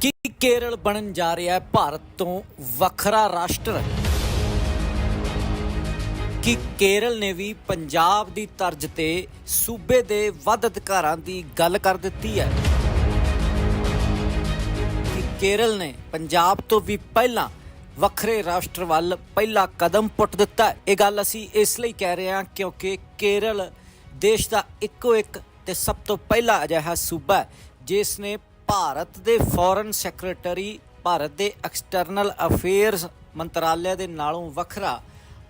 ਕਿ ਕੇਰਲ ਬਣਨ ਜਾ ਰਿਹਾ ਹੈ ਭਾਰਤ ਤੋਂ ਵੱਖਰਾ ਰਾਸ਼ਟਰ? ਕਿ ਕੇਰਲ ਨੇ ਵੀ ਪੰਜਾਬ ਦੀ ਤਰਜ਼ ਤੇ ਸੂਬੇ ਦੇ ਵੱਧ ਅਧਿਕਾਰਾਂ ਦੀ ਗੱਲ ਕਰ ਦਿੱਤੀ ਹੈ? ਕਿ ਕੇਰਲ ਨੇ ਪੰਜਾਬ ਤੋਂ ਵੀ ਪਹਿਲਾਂ ਵੱਖਰੇ ਰਾਸ਼ਟਰ ਵੱਲ ਪਹਿਲਾ ਕਦਮ ਪੁੱਟ ਦਿੱਤਾ ਇਹ ਗੱਲ ਅਸੀਂ ਇਸ ਲਈ ਕਹਿ ਰਹੇ ਹਾਂ ਕਿਉਂਕਿ ਕੇਰਲ ਦੇਸ਼ ਦਾ ਇੱਕੋ ਇੱਕ ਤੇ ਸਭ ਤੋਂ ਪਹਿਲਾ ਅਜਿਹਾ ਸੂਬਾ ਹੈ, ਜਿਸ ਨੇ ਭਾਰਤ ਦੇ ਫੋਰਨ ਸੈਕਟਰੀ ਭਾਰਤ ਦੇ ਐਕਸਟਰਨਲ ਅਫੇਅਰਸ ਮੰਤਰਾਲੇ ਦੇ ਨਾਲੋਂ ਵੱਖਰਾ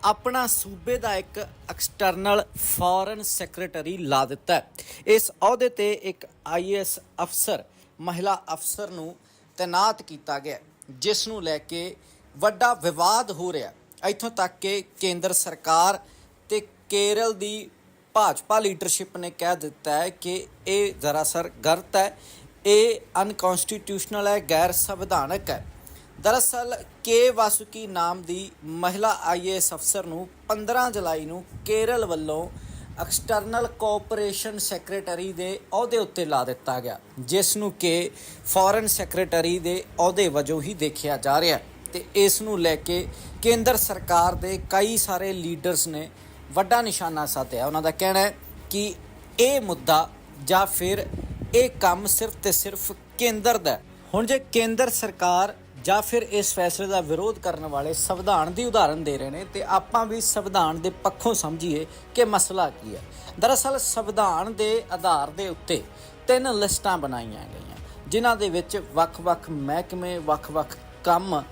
ਆਪਣਾ ਸੂਬੇ ਦਾ ਇੱਕ ਐਕਸਟਰਨਲ ਫੋਰਨ ਸੈਕਟਰੀ ਲਾ ਦਿੱਤਾ ਇਸ ਅਹੁਦੇ ਤੇ ਇੱਕ ਆਈਐਸ ਅਫਸਰ, ਮਹਿਲਾ ਅਫਸਰ ਨੂੰ ਤੈਨਾਤ ਕੀਤਾ ਗਿਆ ਜਿਸ ਨੂੰ ਲੈ ਕੇ ਵੱਡਾ ਵਿਵਾਦ ਹੋ ਰਿਹਾ ਇੱਥੋਂ ਤੱਕ ਕਿ ਕੇਂਦਰ ਸਰਕਾਰ ਤੇ ਕੇਰਲ ਦੀ ਭਾਜਪਾ ਲੀਡਰਸ਼ਿਪ ਨੇ ਕਹਿ ਦਿੱਤਾ ਹੈ ਕਿ ਇਹ ਦਰਅਸਲ ਗਲਤ ਹੈ। ਇਹ ਅਨਕਨਸਟੀਟਿਊਸ਼ਨਲ ਹੈ, ਗੈਰ ਸੰਵਿਧਾਨਕ ਹੈ। ਦਰਅਸਲ, ਕੇ. ਵਾਸੁਕੀ ਨਾਮ ਦੀ ਮਹਿਲਾ ਆਈਏਐਸ ਅਫਸਰ ਨੂੰ 15 ਜੁਲਾਈ ਨੂੰ ਕੇਰਲ ਵੱਲੋਂ ਐਕਸਟਰਨਲ ਕੋਆਪਰੇਸ਼ਨ ਸੈਕਟਰੀ ਦੇ ਅਹੁਦੇ ਉੱਤੇ ਲਾ ਦਿੱਤਾ ਗਿਆ, ਜਿਸ ਨੂੰ ਕਿ ਫੋਰਨ ਸੈਕਟਰੀ ਦੇ ਅਹੁਦੇ ਵਜੋਂ ਹੀ ਦੇਖਿਆ ਜਾ ਰਿਹਾ ਹੈ। ਤੇ ਇਸ ਨੂੰ ਲੈ ਕੇ ਕੇਂਦਰ ਸਰਕਾਰ ਦੇ ਕਈ ਸਾਰੇ ਲੀਡਰਸ ਨੇ ਵੱਡਾ ਨਿਸ਼ਾਨਾ ਸਾਧਿਆ। ਉਹਨਾਂ ਦਾ ਕਹਿਣਾ ਹੈ ਕਿ ਇਹ ਮੁੱਦਾ ਜਾਂ ਫਿਰ ਇਹ ਕੰਮ ਸਿਰਫ ਤੇ ਸਿਰਫ ਕੇਂਦਰ ਦਾ ਹੁਣ ਜੇ ਕੇਂਦਰ ਸਰਕਾਰ ਜਾਂ ਫਿਰ ਇਸ ਫੈਸਲੇ ਦਾ ਵਿਰੋਧ ਕਰਨ ਵਾਲੇ ਸੰਵਿਧਾਨ ਦੀ ਉਦਾਹਰਨ ਦੇ ਰਹੇ ਨੇ, ਤੇ ਆਪਾਂ ਵੀ ਸੰਵਿਧਾਨ ਦੇ ਪੱਖੋਂ ਸਮਝੀਏ ਕਿ ਮਸਲਾ ਕੀ ਹੈ। ਦਰਅਸਲ ਸੰਵਿਧਾਨ ਦੇ ਆਧਾਰ ਦੇ ਉੱਤੇ ਤਿੰਨ ਲਿਸਟਾਂ ਬਣਾਈਆਂ ਗਈਆਂ, ਜਿਨ੍ਹਾਂ ਦੇ ਵਿੱਚ ਵੱਖ-ਵੱਖ ਮਹਿਕਮੇ, ਵੱਖ-ਵੱਖ ਕੰਮ,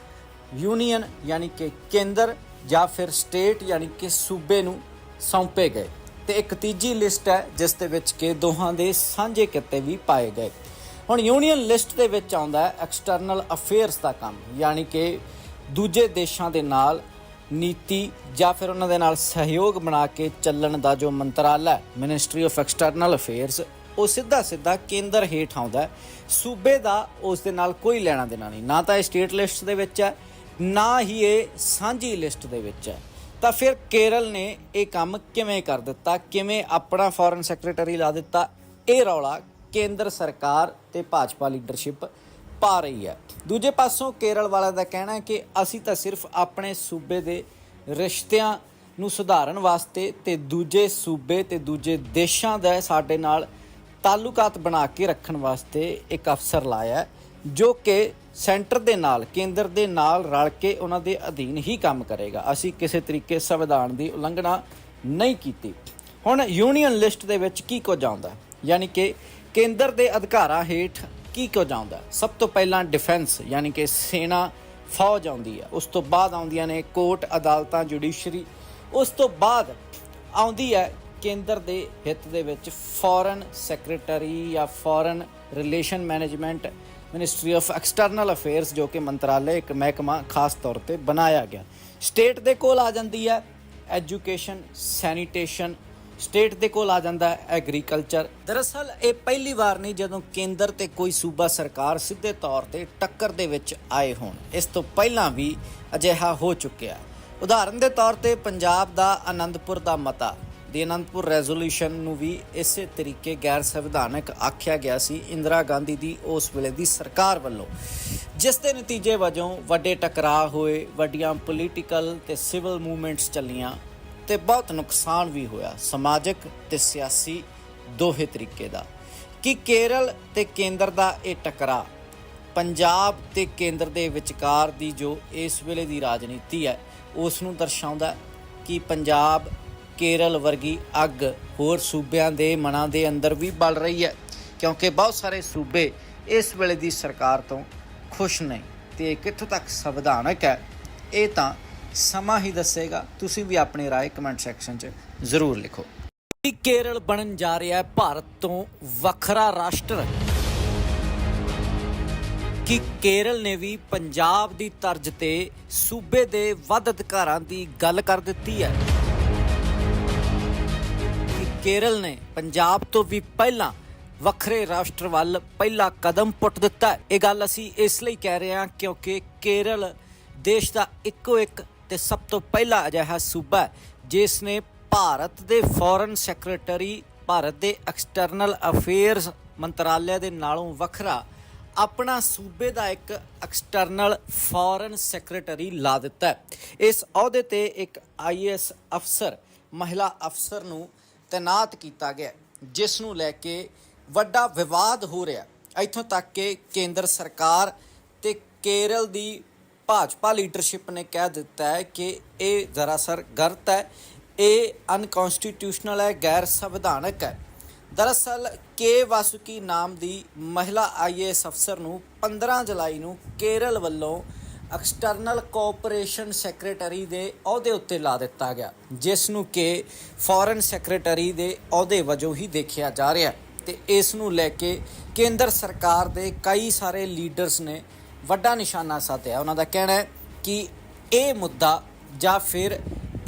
ਯੂਨੀਅਨ, ਯਾਨੀ ਕਿ ਕੇਂਦਰ ਜਾਂ ਫਿਰ ਸਟੇਟ, ਯਾਨੀ ਕਿ ਸੂਬੇ ਨੂੰ ਸੌਂਪੇ ਗਏ। ਤੇ ਇੱਕ ਤੀਜੀ ਲਿਸਟ ਹੈ, ਜਿਸ ਦੇ ਵਿੱਚ ਕਿ ਦੋਹਾਂ ਦੇ ਸਾਂਝੇ ਕਿੱਤੇ ਵੀ ਪਾਏ ਗਏ। ਹੁਣ ਯੂਨੀਅਨ ਲਿਸਟ ਦੇ ਵਿੱਚ ਆਉਂਦਾ ਹੈ ਐਕਸਟਰਨਲ ਅਫੇਅਰਸ ਦਾ ਕੰਮ, ਯਾਨੀ ਕਿ ਦੂਜੇ ਦੇਸ਼ਾਂ ਦੇ ਨਾਲ ਨੀਤੀ ਜਾਂ ਫਿਰ ਉਹਨਾਂ ਦੇ ਨਾਲ ਸਹਿਯੋਗ ਬਣਾ ਕੇ ਚੱਲਣ ਦਾ ਜੋ ਮੰਤਰਾਲਾ ਮਿਨਿਸਟਰੀ ਆਫ ਐਕਸਟਰਨਲ ਅਫੇਅਰਸ ਉਹ ਸਿੱਧਾ ਸਿੱਧਾ ਕੇਂਦਰ ਹੇਠ ਆਉਂਦਾ ਸੂਬੇ ਦਾ ਉਸ ਦੇ ਨਾਲ ਕੋਈ ਲੈਣਾ ਦੇਣਾ ਨਹੀਂ। ਨਾ ਤਾਂ ਇਹ ਸਟੇਟ ਲਿਸਟ ਦੇ ਵਿੱਚ ਹੈ, ਨਾ ਹੀ ਇਹ ਸਾਂਝੀ ਲਿਸਟ ਦੇ ਵਿੱਚ ਹੈ। ਤਾਂ ਫਿਰ ਕੇਰਲ ਨੇ ਇਹ ਕੰਮ ਕਿਵੇਂ ਕਰ ਦਿੱਤਾ? ਕਿਵੇਂ ਆਪਣਾ ਫੋਰਨ ਸੈਕਟਰੀ ਲਾ ਦਿੱਤਾ? ਇਹ ਰੌਲਾ ਕੇਂਦਰ ਸਰਕਾਰ ਤੇ ਭਾਜਪਾ ਲੀਡਰਸ਼ਿਪ ਪਾ ਰਹੀ ਹੈ। ਦੂਜੇ ਪਾਸੋਂ ਕੇਰਲ ਵਾਲਿਆਂ ਦਾ ਕਹਿਣਾ ਹੈ ਕਿ ਅਸੀਂ ਤਾਂ ਸਿਰਫ ਆਪਣੇ ਸੂਬੇ ਦੇ ਰਿਸ਼ਤਿਆਂ ਨੂੰ ਸੁਧਾਰਨ ਵਾਸਤੇ ਤੇ ਦੂਜੇ ਸੂਬੇ ਤੇ ਦੂਜੇ ਦੇਸ਼ਾਂ ਦਾ ਸਾਡੇ ਨਾਲ ਤਾਲੁਕਾਤ ਬਣਾ ਕੇ ਰੱਖਣ ਵਾਸਤੇ ਇੱਕ ਅਫਸਰ ਲਾਇਆ ਜੋ ਕਿ ਸੈਂਟਰ ਦੇ ਨਾਲ, ਕੇਂਦਰ ਦੇ ਨਾਲ ਰਲ ਕੇ ਉਹਨਾਂ ਦੇ ਅਧੀਨ ਹੀ ਕੰਮ ਕਰੇਗਾ। ਅਸੀਂ ਕਿਸੇ ਤਰੀਕੇ ਸੰਵਿਧਾਨ ਦੀ ਉਲੰਘਣਾ ਨਹੀਂ ਕੀਤੀ। ਹੁਣ ਯੂਨੀਅਨ ਲਿਸਟ ਦੇ ਵਿੱਚ ਕੀ ਕੁਝ ਆਉਂਦਾ? ਯਾਨੀ ਕਿ ਕੇਂਦਰ ਦੇ ਅਧਿਕਾਰਾਂ ਹੇਠ ਕੀ ਕੁਝ ਆਉਂਦਾ? ਸਭ ਤੋਂ ਪਹਿਲਾਂ ਡਿਫੈਂਸ, ਯਾਨੀ ਕਿ ਸੈਨਾ, ਫੌਜ ਆਉਂਦੀ ਹੈ ਉਸ ਤੋਂ ਬਾਅਦ ਆਉਂਦੀਆਂ ਨੇ ਕੋਰਟ, ਅਦਾਲਤਾਂ, ਜੁਡੀਸ਼ਰੀ। ਉਸ ਤੋਂ ਬਾਅਦ ਆਉਂਦੀ ਹੈ ਕੇਂਦਰ ਦੇ ਹਿੱਤ ਦੇ ਵਿੱਚ ਫੋਰਨ ਸੈਕਟਰੀ ਜਾਂ foreign relation management ministry of external affairs ਜੋ ਕਿ ਮੰਤਰਾਲੇ ਇੱਕ ਮਹਿਕਮਾ ਖਾਸ ਤੌਰ ਤੇ ਬਣਾਇਆ ਗਿਆ। ਸਟੇਟ ਦੇ ਕੋਲ ਆ ਜਾਂਦੀ ਹੈ ਐਜੂਕੇਸ਼ਨ ਸੈਨੀਟੇਸ਼ਨ ਸਟੇਟ ਦੇ ਕੋਲ ਆ ਜਾਂਦਾ ਹੈ ਐਗਰੀਕਲਚਰ ਦਰਅਸਲ ਇਹ ਪਹਿਲੀ ਵਾਰ ਨਹੀਂ, ਜਦੋਂ ਕੇਂਦਰ ਤੇ ਕੋਈ ਸੂਬਾ ਸਰਕਾਰ ਸਿੱਧੇ ਤੌਰ ਤੇ ਟੱਕਰ ਦੇ ਵਿੱਚ ਆਏ ਹੋਣ। ਇਸ ਤੋਂ ਪਹਿਲਾਂ ਵੀ ਅਜਿਹਾ ਹੋ ਚੁੱਕਿਆ ਉਦਾਹਰਨ ਦੇ ਤੌਰ ਤੇ ਪੰਜਾਬ ਦਾ ਆਨੰਦਪੁਰ ਦਾ ਮਤਾ ਦੀ ਅਨੰਦਪੁਰ ਰੈਜ਼ੋਲੂਸ਼ਨ ਨੂੰ ਵੀ ਇਸੇ ਤਰੀਕੇ ਗੈਰ ਸੰਵਿਧਾਨਕ ਆਖਿਆ ਗਿਆ ਸੀ, ਇੰਦਰਾ ਗਾਂਧੀ ਦੀ ਉਸ ਵੇਲੇ ਦੀ ਸਰਕਾਰ ਵੱਲੋਂ। ਜਿਸ ਦੇ ਨਤੀਜੇ ਵਜੋਂ ਵੱਡੇ ਟਕਰਾਅ ਹੋਏ, ਵੱਡੀਆਂ ਪੋਲੀਟੀਕਲ ਤੇ ਸਿਵਲ ਮੂਵਮੈਂਟਸ ਚੱਲੀਆਂ ਤੇ ਬਹੁਤ ਨੁਕਸਾਨ ਵੀ ਹੋਇਆ, ਸਮਾਜਿਕ ਤੇ ਸਿਆਸੀ ਦੋਹੇ ਤਰੀਕੇ ਦਾ। ਕਿ ਕੇਰਲ ਤੇ ਕੇਂਦਰ ਦਾ ਇਹ ਟਕਰਾਅ, ਪੰਜਾਬ ਤੇ ਕੇਂਦਰ ਦੇ ਵਿਚਕਾਰ ਦੀ ਜੋ ਇਸ ਵੇਲੇ ਦੀ ਰਾਜਨੀਤੀ ਹੈ, ਉਸ ਨੂੰ ਦਰਸਾਉਂਦਾ ਕਿ ਪੰਜਾਬ ਕੇਰਲ ਵਰਗੀ ਅੱਗ ਹੋਰ ਸੂਬਿਆਂ ਦੇ ਮਨਾਂ ਦੇ ਅੰਦਰ ਵੀ ਬਲ ਰਹੀ ਹੈ ਕਿਉਂਕਿ ਬਹੁਤ ਸਾਰੇ ਸੂਬੇ ਇਸ ਵੇਲੇ ਦੀ ਸਰਕਾਰ ਤੋਂ ਖੁਸ਼ ਨਹੀਂ ਤੇ ਇਹ ਕਿੱਥੋਂ ਤੱਕ ਸੰਵਿਧਾਨਕ ਹੈ ਇਹ ਤਾਂ ਸਮਾਂ ਹੀ ਦੱਸੇਗਾ ਤੁਸੀਂ ਵੀ ਆਪਣੀ رائے ਕਮੈਂਟ ਸੈਕਸ਼ਨ 'ਚ ਜ਼ਰੂਰ ਲਿਖੋ ਕਿ ਕੇਰਲ ਬਣਨ ਜਾ ਰਿਹਾ ਹੈ ਭਾਰਤ ਤੋਂ ਵੱਖਰਾ ਰਾਸ਼ਟਰ ਕਿ ਕੇਰਲ ਨੇ ਵੀ ਪੰਜਾਬ ਦੀ ਤਰਜ਼ ਤੇ ਸੂਬੇ ਦੇ ਵੱਧ ਅਧਿਕਾਰਾਂ ਦੀ ਗੱਲ ਕਰ ਦਿੱਤੀ ਹੈ ਕਿ ਕੇਰਲ ਨੇ ਪੰਜਾਬ ਤੋਂ ਵੀ ਪਹਿਲਾਂ ਵੱਖਰੇ ਰਾਸ਼ਟਰ ਵੱਲ ਪਹਿਲਾ ਕਦਮ ਪੁੱਟ ਦਿੱਤਾ ਹੈ। ਇਹ ਗੱਲ ਅਸੀਂ ਇਸ ਲਈ ਕਹਿ ਰਹੇ ਹਾਂ ਕਿਉਂਕਿ ਕੇਰਲ ਦੇਸ਼ ਦਾ ਇੱਕੋ ਇੱਕ ਤੇ ਸਭ ਤੋਂ ਪਹਿਲਾ ਅਜਿਹਾ ਸੂਬਾ ਹੈ, ਜਿਸ ਨੇ ਭਾਰਤ ਦੇ ਫੋਰਨ ਸੈਕਟਰੀ ਭਾਰਤ ਦੇ ਐਕਸਟਰਨਲ ਅਫੇਅਰਸ ਮੰਤਰਾਲੇ ਦੇ ਨਾਲੋਂ ਵੱਖਰਾ ਆਪਣਾ ਸੂਬੇ ਦਾ ਇੱਕ ਐਕਸਟਰਨਲ ਫੋਰਨ ਸੈਕਟਰੀ ਲਾ ਦਿੱਤਾ ਹੈ। ਇਸ ਅਹੁਦੇ ਤੇ ਇੱਕ ਆਈਐਸ ਅਫਸਰ, ਮਹਿਲਾ ਅਫਸਰ ਨੂੰ ਤੈਨਾਤ ਕੀਤਾ ਗਿਆ ਜਿਸ ਨੂੰ ਲੈ ਕੇ ਵੱਡਾ ਵਿਵਾਦ ਹੋ ਰਿਹਾ ਇੱਥੋਂ ਤੱਕ ਕਿ ਕੇਂਦਰ ਸਰਕਾਰ ਤੇ ਕੇਰਲ ਦੀ ਭਾਜਪਾ ਲੀਡਰਸ਼ਿਪ ਨੇ ਕਹਿ ਦਿੱਤਾ ਹੈ ਕਿ ਇਹ ਦਰਅਸਲ ਗਲਤ ਹੈ। ਇਹ ਅਨਕਨਸਟੀਟਿਊਸ਼ਨਲ ਹੈ, ਗੈਰ ਸੰਵਿਧਾਨਕ ਹੈ। ਦਰਅਸਲ ਕੇ ਵਾਸੁਕੀ ਨਾਮ ਦੀ ਮਹਿਲਾ ਆਈਏਐਸ ਅਫਸਰ ਨੂੰ 15 ਜੁਲਾਈ ਨੂੰ ਕੇਰਲ ਵੱਲੋਂ ਐਕਸਟਰਨਲ ਕੋਆਪਰੇਸ਼ਨ ਸੈਕਟਰੀ ਦੇ ਅਹੁਦੇ ਉੱਤੇ ਲਾ ਦਿੱਤਾ ਗਿਆ, ਜਿਸ ਨੂੰ ਕਿ ਫੋਰਨ ਸੈਕਟਰੀ ਦੇ ਅਹੁਦੇ ਵਜੋਂ ਹੀ ਦੇਖਿਆ ਜਾ ਰਿਹਾ ਹੈ। ਤੇ ਇਸ ਨੂੰ ਲੈ ਕੇ ਕੇਂਦਰ ਸਰਕਾਰ ਦੇ ਕਈ ਸਾਰੇ ਲੀਡਰਸ ਨੇ ਵੱਡਾ ਨਿਸ਼ਾਨਾ ਸਾਧਿਆ। ਉਹਨਾਂ ਦਾ ਕਹਿਣਾ ਹੈ ਕਿ ਇਹ ਮੁੱਦਾ ਜਾਂ ਫਿਰ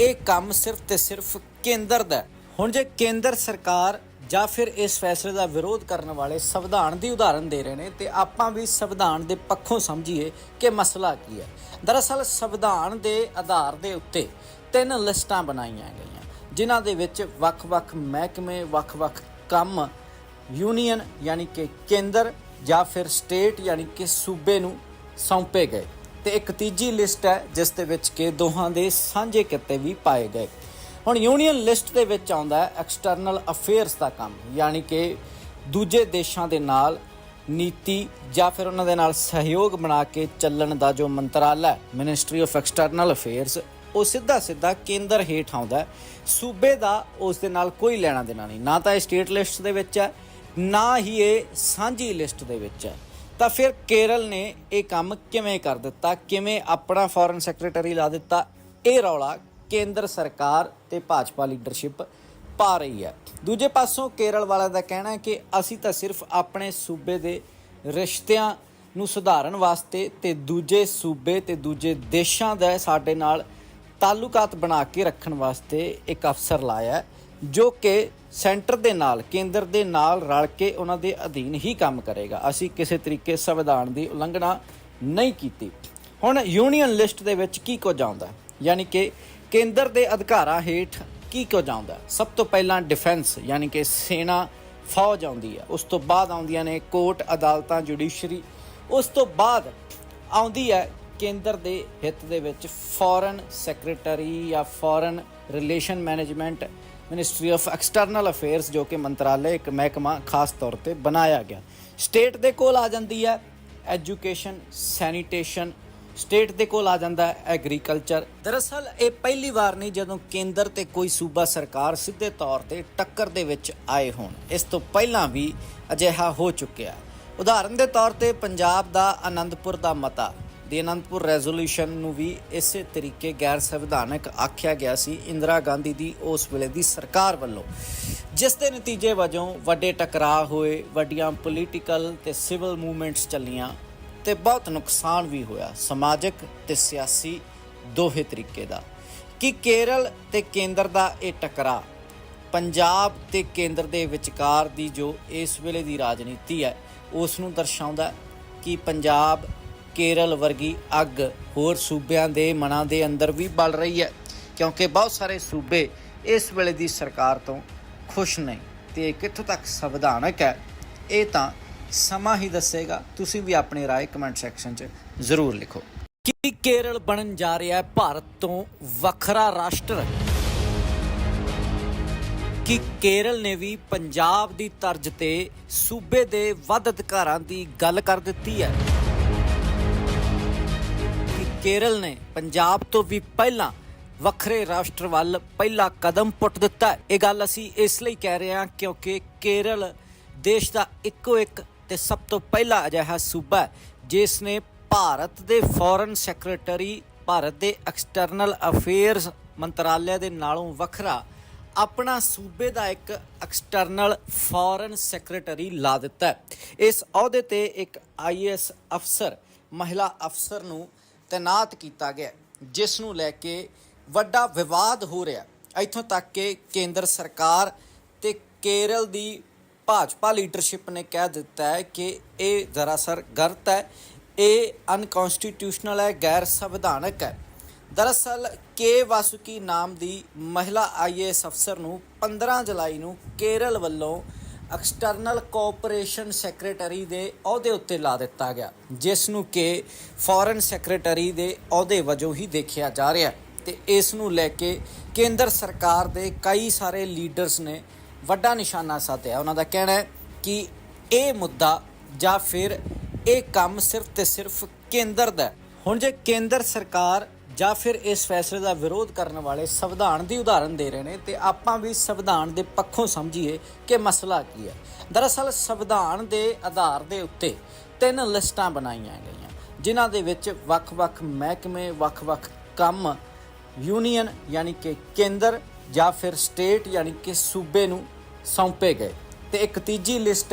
ਇਹ ਕੰਮ ਸਿਰਫ ਤੇ ਸਿਰਫ ਕੇਂਦਰ ਦਾ ਹੁਣ ਜੇ ਕੇਂਦਰ ਸਰਕਾਰ ਜਾਂ ਫਿਰ ਇਸ ਫੈਸਲੇ ਦਾ ਵਿਰੋਧ ਕਰਨ ਵਾਲੇ ਸੰਵਿਧਾਨ ਦੀ ਉਦਾਹਰਨ ਦੇ ਰਹੇ ਨੇ ਤੇ ਆਪਾਂ ਵੀ ਸੰਵਿਧਾਨ ਦੇ ਪੱਖੋਂ ਸਮਝੀਏ ਕਿ ਮਸਲਾ ਕੀ ਹੈ। ਦਰਅਸਲ ਸੰਵਿਧਾਨ ਦੇ ਆਧਾਰ ਦੇ ਉੱਤੇ ਤਿੰਨ ਲਿਸਟਾਂ ਬਣਾਈਆਂ ਗਈਆਂ, ਜਿਨ੍ਹਾਂ ਦੇ ਵਿੱਚ ਵੱਖ-ਵੱਖ ਮਹਿਕਮੇ, ਵੱਖ-ਵੱਖ ਕੰਮ, ਯੂਨੀਅਨ ਯਾਨੀ ਕਿ ਕੇਂਦਰ ਜਾਂ ਫਿਰ ਸਟੇਟ ਯਾਨੀ ਕਿ ਸੂਬੇ ਨੂੰ ਸੌਂਪੇ ਗਏ ਤੇ ਇੱਕ ਤੀਜੀ ਲਿਸਟ ਹੈ, ਜਿਸ ਦੇ ਵਿੱਚ ਕਿ ਦੋਹਾਂ ਦੇ ਸਾਂਝੇ ਕਿੱਤੇ ਵੀ ਪਾਏ ਗਏ। ਹੁਣ ਯੂਨੀਅਨ ਲਿਸਟ ਦੇ ਵਿੱਚ ਆਉਂਦਾ ਹੈ ਐਕਸਟਰਨਲ ਅਫੇਅਰਸ ਦਾ ਕੰਮ, ਯਾਨੀ ਕਿ ਦੂਜੇ ਦੇਸ਼ਾਂ ਦੇ ਨਾਲ ਨੀਤੀ ਜਾਂ ਫਿਰ ਉਹਨਾਂ ਦੇ ਨਾਲ ਸਹਿਯੋਗ ਬਣਾ ਕੇ ਚੱਲਣ ਦਾ ਜੋ ਮੰਤਰਾਲਾ ਹੈ ਮਿਨਿਸਟਰੀ ਆਫ ਐਕਸਟਰਨਲ ਅਫੇਅਰਸ ਉਹ ਸਿੱਧਾ ਸਿੱਧਾ ਕੇਂਦਰ ਹੇਠ ਆਉਂਦਾ ਸੂਬੇ ਦਾ ਉਸ ਦੇ ਨਾਲ ਕੋਈ ਲੈਣਾ ਦੇਣਾ ਨਹੀਂ। ਨਾ ਤਾਂ ਇਹ ਸਟੇਟ ਲਿਸਟ ਦੇ ਵਿੱਚ ਹੈ, ਨਾ ਹੀ ਇਹ ਸਾਂਝੀ ਲਿਸਟ ਦੇ ਵਿੱਚ ਹੈ। ਤਾਂ ਫਿਰ ਕੇਰਲ ਨੇ ਇਹ ਕੰਮ ਕਿਵੇਂ ਕਰ ਦਿੱਤਾ? ਕਿਵੇਂ ਆਪਣਾ ਫੋਰਨ ਸੈਕਟਰੀ ਲਾ ਦਿੱਤਾ? ਇਹ ਰੌਲਾ ਕੇਂਦਰ ਸਰਕਾਰ ਤੇ ਭਾਜਪਾ ਲੀਡਰਸ਼ਿਪ ਪਾ ਰਹੀ ਹੈ। ਦੂਜੇ ਪਾਸੋਂ ਕੇਰਲ ਵਾਲਿਆਂ ਦਾ ਕਹਿਣਾ ਹੈ ਕਿ ਅਸੀਂ ਤਾਂ ਸਿਰਫ ਆਪਣੇ ਸੂਬੇ ਦੇ ਰਿਸ਼ਤਿਆਂ ਨੂੰ ਸੁਧਾਰਨ ਵਾਸਤੇ ਤੇ ਦੂਜੇ ਸੂਬੇ ਤੇ ਦੂਜੇ ਦੇਸ਼ਾਂ ਦਾ ਸਾਡੇ ਨਾਲ ਤਾਲੁਕਾਤ ਬਣਾ ਕੇ ਰੱਖਣ ਵਾਸਤੇ ਇੱਕ ਅਫਸਰ ਲਾਇਆ ਜੋ ਕਿ ਸੈਂਟਰ ਦੇ ਨਾਲ, ਕੇਂਦਰ ਦੇ ਨਾਲ ਰਲ ਕੇ ਉਹਨਾਂ ਦੇ ਅਧੀਨ ਹੀ ਕੰਮ ਕਰੇਗਾ। ਅਸੀਂ ਕਿਸੇ ਤਰੀਕੇ ਸੰਵਿਧਾਨ ਦੀ ਉਲੰਘਣਾ ਨਹੀਂ ਕੀਤੀ। ਹੁਣ ਯੂਨੀਅਨ ਲਿਸਟ ਦੇ ਵਿੱਚ ਕੀ ਕੁਝ ਆਉਂਦਾ ਯਾਨੀ ਕਿ ਕੇਂਦਰ ਦੇ ਅਧਿਕਾਰਾਂ ਹੇਠ ਕੀ ਕੁਝ ਆਉਂਦਾ? ਸਭ ਤੋਂ ਪਹਿਲਾਂ ਡਿਫੈਂਸ, ਯਾਨੀ ਕਿ ਸੈਨਾ, ਫੌਜ ਆਉਂਦੀ ਹੈ। ਉਸ ਤੋਂ ਬਾਅਦ ਆਉਂਦੀਆਂ ਨੇ ਕੋਰਟ, ਅਦਾਲਤਾਂ, ਜੁਡੀਸ਼ਰੀ। ਉਸ ਤੋਂ ਬਾਅਦ ਆਉਂਦੀ ਹੈ ਕੇਂਦਰ ਦੇ ਹਿੱਤ ਦੇ ਵਿੱਚ ਫੋਰਨ ਸੈਕਟਰੀ ਜਾਂ foreign relation management, ministry of external affairs, ਜੋ ਕਿ ਮੰਤਰਾਲੇ, ਇੱਕ ਮਹਿਕਮਾ ਖਾਸ ਤੌਰ ਤੇ ਬਣਾਇਆ ਗਿਆ। ਸਟੇਟ ਦੇ ਕੋਲ ਆ ਜਾਂਦੀ ਹੈ ਐਜੂਕੇਸ਼ਨ, ਸੈਨੀਟੇਸ਼ਨ ਸਟੇਟ ਦੇ ਕੋਲ ਆ ਜਾਂਦਾ ਹੈ ਐਗਰੀਕਲਚਰ। ਦਰਅਸਲ ਇਹ ਪਹਿਲੀ ਵਾਰ ਨਹੀਂ ਜਦੋਂ ਕੇਂਦਰ ਤੇ ਕੋਈ ਸੂਬਾ ਸਰਕਾਰ ਸਿੱਧੇ ਤੌਰ ਤੇ ਟੱਕਰ ਦੇ ਵਿੱਚ ਆਏ ਹੋਣ। ਇਸ ਤੋਂ ਪਹਿਲਾਂ ਵੀ ਅਜਿਹਾ ਹੋ ਚੁੱਕਿਆ। ਉਦਾਹਰਨ ਦੇ ਤੌਰ ਤੇ ਪੰਜਾਬ ਦਾ ਆਨੰਦਪੁਰ ਦਾ ਮਤਾ। ਦੀ ਅਨੰਦਪੁਰ ਰੈਜ਼ੋਲੂਸ਼ਨ ਨੂੰ ਵੀ ਇਸੇ ਤਰੀਕੇ ਗੈਰ ਸੰਵਿਧਾਨਕ ਆਖਿਆ ਗਿਆ ਸੀ ਇੰਦਰਾ ਗਾਂਧੀ ਦੀ ਉਸ ਵੇਲੇ ਦੀ ਸਰਕਾਰ ਵੱਲੋਂ। ਜਿਸ ਦੇ ਨਤੀਜੇ ਵਜੋਂ ਵੱਡੇ ਟਕਰਾਅ ਹੋਏ, ਵੱਡੀਆਂ ਪੋਲੀਟੀਕਲ ਤੇ ਸਿਵਲ ਮੂਵਮੈਂਟਸ ਚੱਲੀਆਂ। ਤੇ ਬਹੁਤ ਨੁਕਸਾਨ ਵੀ ਹੋਇਆ, ਸਮਾਜਿਕ ਤੇ ਸਿਆਸੀ ਦੋਹੇ ਤਰੀਕੇ ਦਾ। ਕਿ ਕੇਰਲ ਤੇ ਕੇਂਦਰ ਦਾ ਇਹ ਟਕਰਾਅ, ਪੰਜਾਬ ਤੇ ਕੇਂਦਰ ਦੇ ਵਿਚਕਾਰ ਦੀ ਜੋ ਇਸ ਵੇਲੇ ਦੀ ਰਾਜਨੀਤੀ ਹੈ, ਉਸ ਨੂੰ ਦਰਸਾਉਂਦਾ ਕਿ ਪੰਜਾਬ, ਕੇਰਲ ਵਰਗੀ ਅੱਗ ਹੋਰ ਸੂਬਿਆਂ ਦੇ ਮਨਾਂ ਦੇ ਅੰਦਰ ਵੀ ਬਲ ਰਹੀ ਹੈ, ਕਿਉਂਕਿ ਬਹੁਤ ਸਾਰੇ ਸੂਬੇ ਇਸ ਵੇਲੇ ਦੀ ਸਰਕਾਰ ਤੋਂ ਖੁਸ਼ ਨਹੀਂ ਤੇ ਕਿੱਥੋਂ ਤੱਕ ਸੰਵਿਧਾਨਕ ਹੈ, ਇਹ ਤਾਂ ਸਮਾਂ ਹੀ ਦੱਸੇਗਾ ਤੁਸੀਂ ਵੀ ਆਪਣੀ رائے ਕਮੈਂਟ ਸੈਕਸ਼ਨ 'ਚ ਜ਼ਰੂਰ ਲਿਖੋ ਕੀ ਕੇਰਲ ਬਣਨ ਜਾ ਰਿਹਾ ਹੈ ਭਾਰਤ ਤੋਂ ਵੱਖਰਾ ਰਾਸ਼ਟਰ ਕਿ ਕੇਰਲ ਨੇ ਵੀ ਪੰਜਾਬ ਦੀ ਤਰਜ਼ ਤੇ ਸੂਬੇ ਦੇ ਵੱਧ ਅਧਿਕਾਰਾਂ ਦੀ ਗੱਲ ਕਰ ਦਿੱਤੀ ਹੈ ਕਿ ਕੇਰਲ ਨੇ ਪੰਜਾਬ ਤੋਂ ਵੀ ਪਹਿਲਾਂ ਵੱਖਰੇ ਰਾਸ਼ਟਰ ਵੱਲ ਪਹਿਲਾ ਕਦਮ ਪੁੱਟ ਦਿੱਤਾ ਹੈ ਇਹ ਗੱਲ ਅਸੀਂ ਇਸ ਲਈ ਕਹਿ ਰਹੇ ਹਾਂ ਕਿਉਂਕਿ ਕੇਰਲ ਦੇਸ਼ ਦਾ ਇੱਕੋ ਇੱਕ ਤੇ ਸਭ ਤੋਂ ਪਹਿਲਾ ਅਜਿਹਾ ਸੂਬਾ ਜਿਸ ਨੇ ਭਾਰਤ ਦੇ ਫੋਰਨ ਸੈਕਟਰੀ ਭਾਰਤ ਦੇ ਐਕਸਟਰਨਲ ਅਫੇਅਰਸ ਮੰਤਰਾਲੇ ਦੇ ਨਾਲੋਂ ਵੱਖਰਾ ਆਪਣਾ ਸੂਬੇ ਦਾ ਇੱਕ ਐਕਸਟਰਨਲ ਫੋਰਨ ਸੈਕਟਰੀ ਲਾ ਦਿੱਤਾ ਇਸ ਅਹੁਦੇ ਤੇ ਇੱਕ ਆਈਐਸ ਅਫਸਰ, ਮਹਿਲਾ ਅਫਸਰ ਨੂੰ ਤੈਨਾਤ ਕੀਤਾ ਗਿਆ ਜਿਸ ਨੂੰ ਲੈ ਕੇ ਵੱਡਾ ਵਿਵਾਦ ਹੋ ਰਿਹਾ ਇੱਥੋਂ ਤੱਕ ਕਿ ਕੇਂਦਰ ਸਰਕਾਰ ਤੇ ਕੇਰਲ ਦੀ ਭਾਜਪਾ ਲੀਡਰਸ਼ਿਪ ਨੇ ਕਹਿ ਦਿੱਤਾ ਹੈ ਕਿ ਇਹ ਦਰਅਸਲ ਗਲਤ ਹੈ, ਇਹ ਅਨਕਨਸਟੀਟਿਊਸ਼ਨਲ ਹੈ, ਗੈਰ ਸੰਵਿਧਾਨਕ ਹੈ। ਦਰਅਸਲ ਕੇ ਵਾਸੁਕੀ ਨਾਮ ਦੀ ਮਹਿਲਾ ਆਈਏਐਸ ਅਫਸਰ ਨੂੰ 15 ਜੁਲਾਈ ਨੂੰ ਕੇਰਲ ਵੱਲੋਂ ਐਕਸਟਰਨਲ ਕੋਆਪਰੇਸ਼ਨ ਸੈਕਟਰੀ ਦੇ ਅਹੁਦੇ ਉੱਤੇ ਲਾ ਦਿੱਤਾ ਗਿਆ, ਜਿਸ ਨੂੰ ਕਿ ਫੋਰਨ ਸੈਕਟਰੀ ਦੇ ਅਹੁਦੇ ਵਜੋਂ ਹੀ ਦੇਖਿਆ ਜਾ ਰਿਹਾ ਹੈ ਤੇ ਇਸ ਨੂੰ ਲੈ ਕੇ ਕੇਂਦਰ ਸਰਕਾਰ ਦੇ ਕਈ ਸਾਰੇ ਲੀਡਰਸ ਨੇ ਵੱਡਾ ਨਿਸ਼ਾਨਾ ਸਾਧਿਆ। ਉਹਨਾਂ ਦਾ ਕਹਿਣਾ ਹੈ ਕਿ ਇਹ ਮੁੱਦਾ ਜਾਂ ਫਿਰ ਇਹ ਕੰਮ ਸਿਰਫ ਤੇ ਸਿਰਫ ਕੇਂਦਰ ਦਾ ਹੁਣ ਜੇ ਕੇਂਦਰ ਸਰਕਾਰ ਜਾਂ ਫਿਰ ਇਸ ਫੈਸਲੇ ਦਾ ਵਿਰੋਧ ਕਰਨ ਵਾਲੇ ਸੰਵਿਧਾਨ ਦੀ ਉਦਾਹਰਨ ਦੇ ਰਹੇ ਨੇ, ਤੇ ਆਪਾਂ ਵੀ ਸੰਵਿਧਾਨ ਦੇ ਪੱਖੋਂ ਸਮਝੀਏ ਕਿ ਮਸਲਾ ਕੀ ਹੈ। ਦਰਅਸਲ ਸੰਵਿਧਾਨ ਦੇ ਆਧਾਰ ਦੇ ਉੱਤੇ ਤਿੰਨ ਲਿਸਟਾਂ ਬਣਾਈਆਂ ਗਈਆਂ, ਜਿਨ੍ਹਾਂ ਦੇ ਵਿੱਚ ਵੱਖ-ਵੱਖ ਮਹਿਕਮੇ, ਵੱਖ-ਵੱਖ ਕੰਮ, ਯੂਨੀਅਨ, ਯਾਨੀ ਕਿ ਕੇਂਦਰ ਜਾਂ ਫਿਰ ਸਟੇਟ, ਯਾਨੀ ਕਿ ਸੂਬੇ ਨੂੰ ਸੌਂਪੇ ਗਏ ਤੇ ਇੱਕ ਤੀਜੀ ਲਿਸਟ